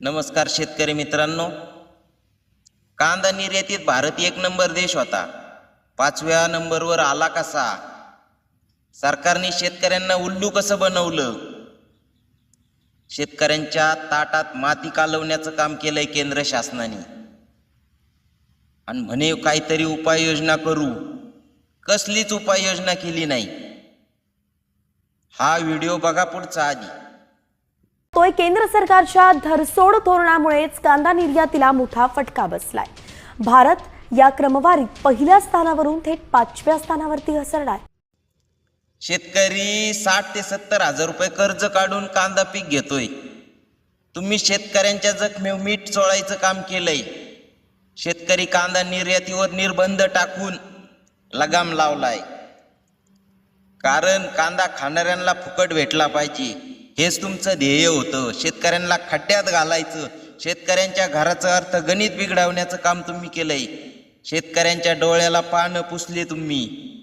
नमस्कार शेतकरी मित्रांनो. कांदा निर्यातीत भारत एक नंबर देश होता. पाचव्या नंबरवर आला कसा? सरकारने शेतकऱ्यांना उल्लू कसं बनवलं? शेतकऱ्यांच्या ताटात माती कालवण्याचं काम केलंय केंद्र शासनाने. आणि म्हणे काहीतरी उपाययोजना करू. कसलीच उपाययोजना केली नाही. हा व्हिडिओ बघा पुढचा आधी. तोय केंद्र सरकारच्या धरसोड धोरणामुळेच कांदा निर्यातीला मोठा फटका बसलाय. भारत या क्रमवारीत पहिल्या स्थानावरून थेट पाचव्या स्थानावरती घसरलाय. शेतकरी साठ ते सत्तर हजार रुपये कर्ज काढून कांदा पीक घेतोय. तुम्ही शेतकऱ्यांच्या जखमेवर मीठ चोळायचं काम केलंय. शेतकरी कांदा निर्यातीवर निर्बंध टाकून लगाम लावलाय. कारण कांदा खाणाऱ्यांना फुकट भेटला पाहिजे. हेच तुमचं ध्येय होतं. शेतकऱ्यांना खड्ड्यात घालायचं. शेतकऱ्यांच्या घराचं अर्थ गणित बिघडवण्याचं काम तुम्ही केलंय. शेतकऱ्यांच्या डोळ्याला पानं पुसले तुम्ही.